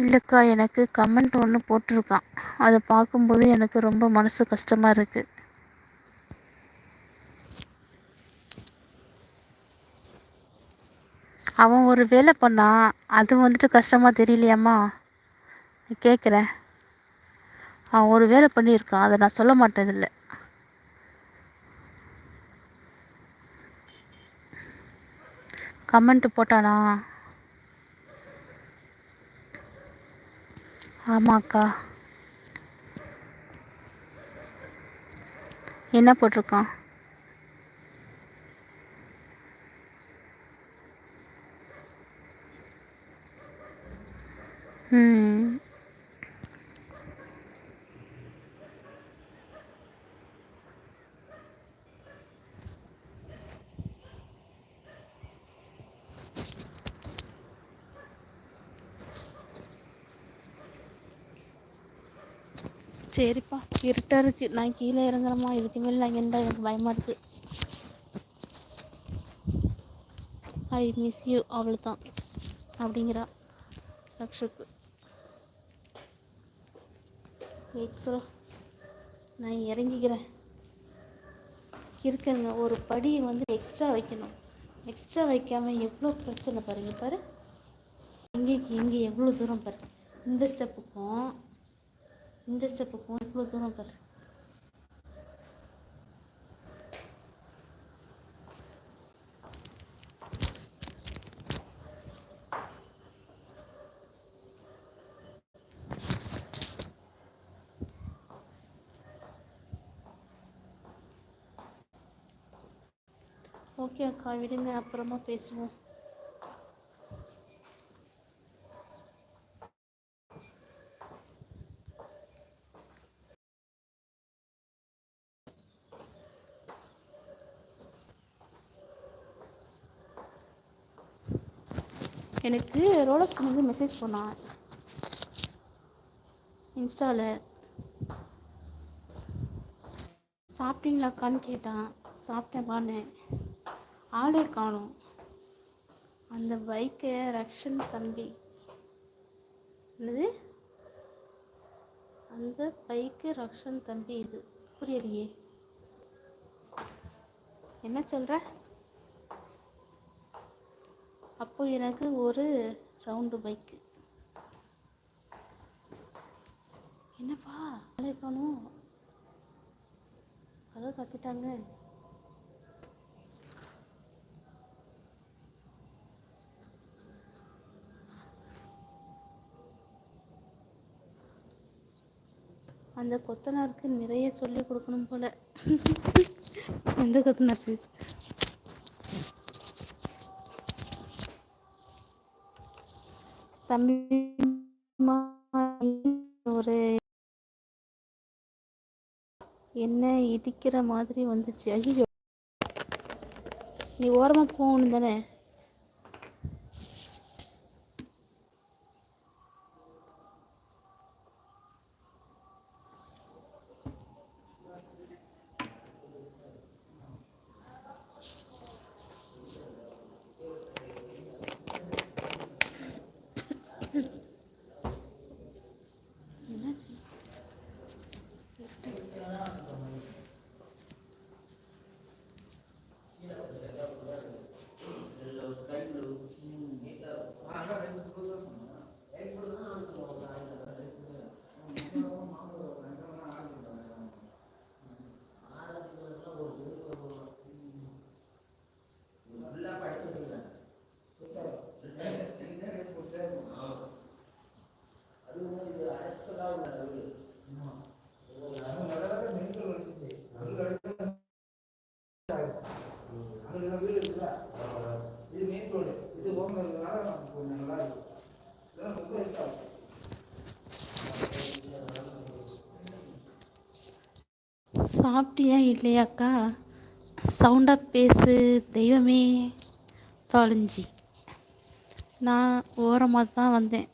இல்லைக்கா எனக்கு கமெண்ட் ஒன்று போட்டிருக்கான். அதை பார்க்கும்போது எனக்கு ரொம்ப மனசு கஷ்டமாக இருக்குது அவன் ஒரு வேலை பண்ணான் அது வந்துட்டு கஷ்டமாக தெரியலையாம்மா? கேட்குறேன் அவன் ஒரு வேலை பண்ணியிருக்கான். அதை நான் சொல்ல மாட்டேதில்லை கமெண்ட் போட்டானா? ஆமாக்கா. என்ன போட்டிருக்கான்? ம். சரிப்பா. இருட்டாக இருக்குது நான் கீழே இறங்குறேம்மா. இதுக்கு மேலே நான் எந்த எனக்கு பயமாக இருக்குது ஐ மிஸ் யூ அவ்வளோதான் அப்படிங்கிறா. ரக்ஷுக்கு. வெயிட் நான் இறங்கிக்கிறேன். இருக்குங்க. ஒரு படி வந்து எக்ஸ்ட்ரா வைக்கணும். எக்ஸ்ட்ரா வைக்காமல் எவ்வளோ பிரச்சனை பாருங்க. பாரு. இங்கேக்கு இங்கே எவ்வளோ தூரம் பாரு. இந்த ஸ்டெப்புக்கும் இந்த ஸ்டெப்புக்கும் இவ்வளோ தூரம் பாரு ஓகே அக்கா விடுங்க அப்புறமா பேசுவோம் எனக்கு ரோலக்ஸ் வந்து மெசேஜ் பண்ணான் இன்ஸ்டாவில் சாப்பிட்டீங்களாக்கான்னு கேட்டான். சாப்பிட்டேன் பானேன் ஆளே காணும். அந்த பைக்கை ரக்ஷன் தம்பி. என்னது? அந்த பைக்கு ரக்ஷன் தம்பி இது. புரியலையே. என்ன சொல்கிற அப்போ எனக்கு ஒரு ரவுண்டு பைக்கு என்னப்பா? ஆளே காணும் கதை சத்திட்டாங்க. அந்த கொத்தனாருக்கு நிறைய சொல்லி கொடுக்கணும் போல. எந்த கொத்தனாருக்கு. ஒரு என்ன இடிக்கிற மாதிரி வந்துச்சு. ஐயோ. நீ ஓரமாக போகணும் தானே? சாப்பிட்டியா இல்லையாக்கா? சவுண்டாக பேசு தெய்வமே. தொலைஞ்சி. நான் ஓரமாக தான் வந்தேன்.